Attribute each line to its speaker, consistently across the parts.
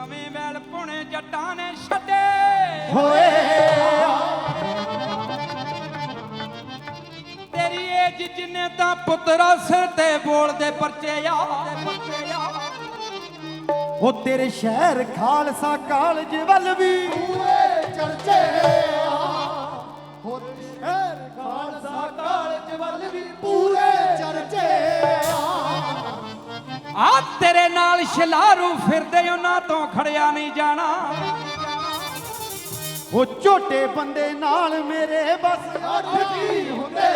Speaker 1: ਨਵੇਂ ਵੈਲ ਪੁਣੇ ਜੱਟਾਂ ਨੇ ਛੱਡੇ।
Speaker 2: ਹੋਏ।
Speaker 1: ਤੇਰੀ ਏਜ ਜਿੰਨੇ ਤਾਂ ਪੁੱਤਰਾ ਸਿਰ ਤੇ ਬੋਲਦੇ ਪਰਚੇ ਆ।
Speaker 2: ਉਹ ਤੇਰੇ ਸ਼ਹਿਰ ਖਾਲਸਾ ਕਾਲਜ ਵੱਲ ਵੀ।
Speaker 3: ਪੂਰੇ ਚਰਚੇ ਆ। ਹੋਰ ਸ਼ਹਿਰ ਖਾਲਸਾ ਕਾਲਜ ਵੱਲ ਵੀ ਪੂਰੇ ਚਰਚੇ ਆ।
Speaker 1: ਆ ਤੇਰੇ ਨਾਲ ਛਲਾਰੂ ਫਿਰਦੇ ਉਹਨਾਂ ਤੋਂ ਖੜਿਆ ਨਹੀਂ ਜਾਣਾ।
Speaker 2: ਉਹ ਝੋਟੇ ਬੰਦੇ ਨਾਲ ਮੇਰੇ ਬਸ
Speaker 3: ਅੱਠ ਕੀ ਹੁੰਦੇ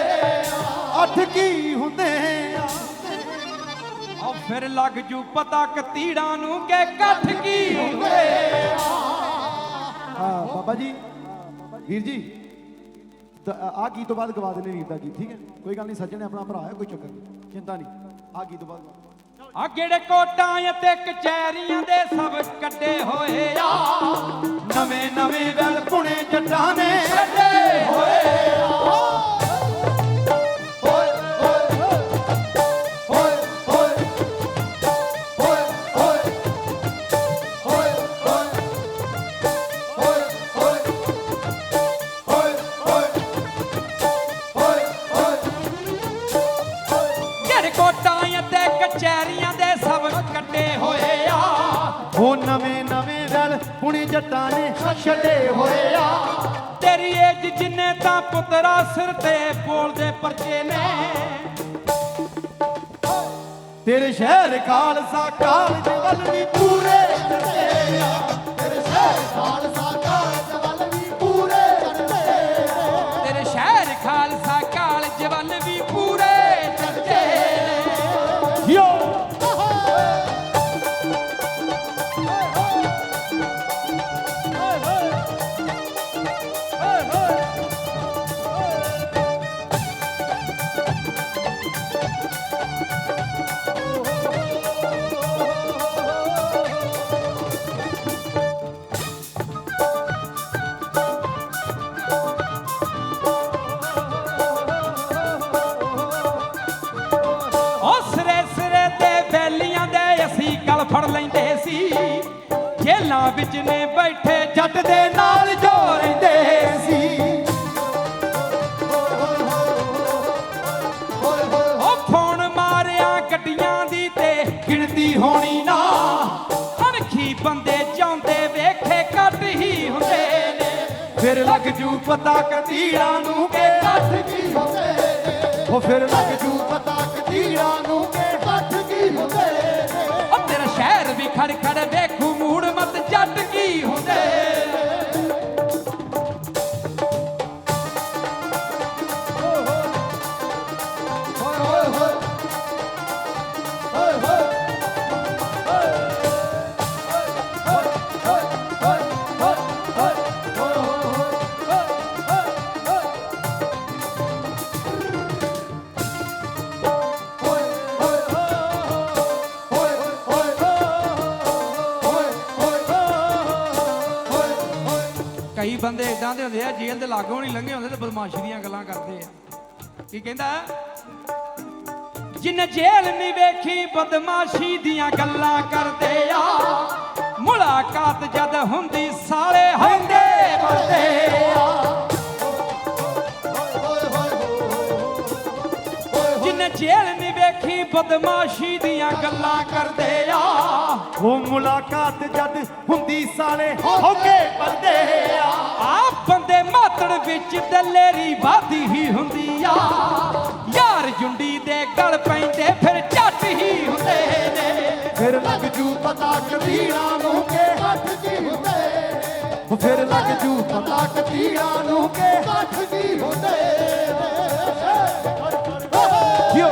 Speaker 3: ਆ
Speaker 2: ਅੱਠ ਕੀ ਹੁੰਦੇ ਆ।
Speaker 1: ਆ ਫਿਰ ਲੱਗ ਜੂ ਪਤਾ ਕਤੀੜਾਂ ਨੂੰ ਕਿ ਕੱਠ ਕੀ ਹੁੰਦੇ
Speaker 2: ਹਾਂ ਬਾਬਾ ਜੀ ਵੀਰ ਜੀ ਆ ਗੀਤ ਤੋਂ ਬਾਅਦ ਗਵਾ ਦੇਣੇ ਵੀਰ ਦਾ ਗੀਤ ਠੀਕ ਹੈ? ਕੋਈ ਗੱਲ ਨਹੀਂ ਸੱਜਣ ਨੇ ਆਪਣਾ ਭਰਾ ਹੈ ਕੋਈ ਚੱਕਰ ਨਹੀਂ ਚਿੰਤਾ ਨਹੀਂ ਆ ਗੀਤ ਤੋਂ ਬਾਅਦ।
Speaker 1: ਆ ਕਿਹੜੇ ਕੋਟਾਂ ਅਤੇ ਕਚਹਿਰੀਆਂ ਦੇ ਸਭ ਕੱਢੇ ਹੋਏ ਆ?
Speaker 2: ਨਵੇਂ ਨਵੇਂ ਵੈਲ ਪੁਣੇ ਜੱਟਾਂ ਨੇ
Speaker 1: ਕੱਢੇ ਹੋਏ
Speaker 2: ਉਹ ਨਵੇਂ ਨਵੇਂ ਵੈਲ ਪੁਣੇ ਜੱਟਾਂ ਨੇ ਛੱਡੇ ਹੋਏ ਆ।
Speaker 1: ਤੇਰੀ ਏਜ ਜਿੰਨੇ ਤਾਂ ਪੁੱਤਰਾ ਸਿਰ ਤੇ ਬੋਲਦੇ ਪਰਚੇ ਨੇ।
Speaker 2: ਤੇਰੇ ਸ਼ਹਿਰ ਖਾਲਸਾ ਕਾਲਜ ਵੱਲ ਵੀ ਪੂਰੇ
Speaker 3: ਚਰਚੇ ਆ। ਤੇਰੇ ਸ਼ਹਿਰ ਖਾਲਸਾ
Speaker 1: ਫੜ ਲੈਂਦੇ ਸੀ। ਜੇਲਾਂ ਵਿੱਚ ਨੇ ਬੈਠੇ ਜੱਟ ਦੇ ਨਾਲ ਜੋ ਰਹਿੰਦੇ ਸੀ। ਉਹ ਫੋਨ ਮਾਰਿਆ ਗੱਡੀਆਂ ਦੀ ਤੇ ਗਿਣਤੀ ਹੋਣੀ ਨਾ। ਅਣਖੀ ਬੰਦੇ ਚਾਹੁੰਦੇ ਵੇਖੇ ਘੱਟ ਹੀ ਹੁੰਦੇ ਨੇ।
Speaker 2: ਫਿਰ ਲੱਗ ਜੂ ਪਤਾ ਕਤੀੜਾਂ ਨੂੰ ਕਿ
Speaker 3: ਅੱਠ ਕੀ ਹੁੰਦੇ
Speaker 2: ਉਹ ਫਿਰ ਲੱਗ
Speaker 3: ਜੂ ਪਤਾ ਕਤੀੜਾਂ ਨੂੰ ਕਿ cut it, cut it.
Speaker 1: ਕਈ ਬੰਦੇ ਇਦਾਂ ਦੇ ਹੁੰਦੇ ਆ, ਜੇਲ੍ਹ ਦੇ ਲਾਗੋਂ ਨਹੀਂ ਲੰਘੇ ਹੁੰਦੇ ਤੇ ਬਦਮਾਸ਼ੀ ਦੀਆਂ ਗੱਲਾਂ ਕਰਦੇ ਆ। ਕੀ ਕਹਿੰਦਾ? ਜਿਨ ਜੇਲ੍ਹ ਨਹੀਂ ਵੇਖੀ, ਬਦਮਾਸ਼ੀ ਦੀਆਂ ਗੱਲਾਂ ਕਰਦੇ ਆ। ਮੁਲਾਕਾਤ ਜਦ ਹੁੰਦੀ, ਸਾਲੇ ਹੁੰਦੇ ਬੰਦੇ ਆ। ਜੇਲ੍ਹ ਨਹੀਂ ਵੇਖੀ, ਬਦਮਾਸ਼ੀ ਦੀਆਂ ਗੱਲਾਂ ਕਰਦੇ ਆ।
Speaker 2: ਉਹ ਮੁਲਾਕਾਤ ਜਦ ਹੁੰਦੀ, ਸਾਲੇ ਹੋ ਕੇ ਬੰਦੇ
Speaker 1: ਬੰਦੇ ਮਾਤੜ ਵਿੱਚ ਦਲੇਰੀ ਵਾਦੀ ਹੀ ਹੁੰਦੀ ਆ ਯਾਰ ਜੁੰਡੀ ਦੇ ਗਲ ਪੈਂਦੇ ਫਿਰ ਝੱਟ ਹੀ ਹੁੰਦੇ ਨੇ
Speaker 2: ਫਿਰ ਲੱਗ ਜੂ
Speaker 3: ਪਤਾ ਕਬੀਰਾਂ ਨੂੰ ਕਿ ਅੱਠ ਕੀ ਹੁੰਦੇ
Speaker 2: ਫਿਰ ਲੱਗ ਜੂ
Speaker 3: ਪਤਾ ਕਬੀਰਾਂ ਨੂੰ ਕਿ ਅੱਠ ਕੀ ਹੁੰਦੇ ਨੇ
Speaker 2: ਯੋ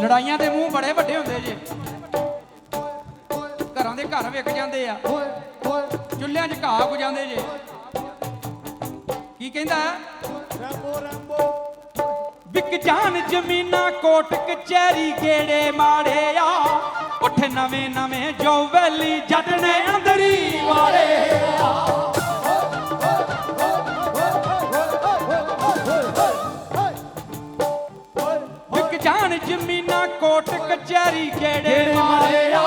Speaker 1: ਲੜਾਈਆਂ ਦੇ ਮੂੰਹ ਬੜੇ ਵੱਡੇ ਹੁੰਦੇ ਜੇ। ਘਰਾਂ ਦੇ ਘਰ ਵਿਕ ਜਾਂਦੇ ਆ। ਚੁੱਲ੍ਹਿਆਂ 'ਚ ਘਾਹ ਗੁ ਜਾਂਦੇ ਜੇ। ਕੀ ਕਹਿੰਦਾ?
Speaker 2: ਰੈਂਬੋ ਰੈਂਬੋ
Speaker 1: ਵਿਕ ਜਾਣ ਜ਼ਮੀਨਾਂ ਕੋਟ ਕਚਹਿਰੀ ਗੇੜੇ ਮਾੜੇ ਆ। ਉੱਠ ਨਵੇਂ ਨਵੇਂ ਜੋ ਵੈਲੀ ਜੱਟ ਨੇ ਅੰਦਰੀ ਵਾਲੇ ਵਿਕ ਜਾਣ ਜ਼ਮੀਨਾਂ ਕੋਟ ਕਚਹਿਰੀ ਗੇੜੇ ਮਾਰੇ ਆ।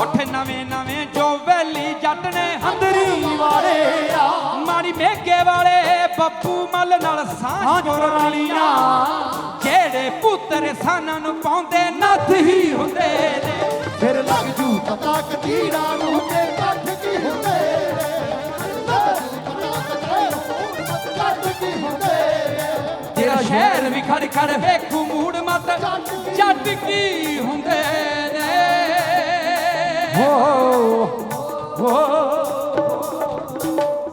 Speaker 1: ਉੱਠ ਨਵੇਂ ਨਵੇਂ ਜੋ ਵੈਲੀ ਜੱਟ ਨੇ ਹੰਦਰੀ ਵਾਲੇ ਆ। ਮਾੜੀ ਮੇਗੇ ਵਾਲੇ ਬੱਪੂ ਮੱਲ ਨਾਲ ਸਾਂਝ ਪੁਰਾਣੀਆਂ ਜਿਹੜੇ ਪੁੱਤਰ ਸਾਨਾਂ ਨੂੰ ਪਾਉਂਦੇ ਨੱਥ ਹੀ ਹੁੰਦੇ ਨੇ।
Speaker 2: ਫਿਰ ਲੱਗ ਜੂ
Speaker 3: ਪਤਾ ਕਤੀੜਾ ਨੂੰ ਤੇ ਕੱਠ ਕੀ ਹੁੰਦੇ ਕੱਠ ਕੀ ਹੁੰਦੇ
Speaker 1: ਤੇਰਾ ਸ਼ਹਿਰ ਵੀ ਖੜ ਖੜ ਵੇਖੂ ਮੂੜ ਮਤ ਜੱਟ ਕੀ ਹੁੰਦੇ ਨੇ?
Speaker 2: ਹੋ ਹੋ।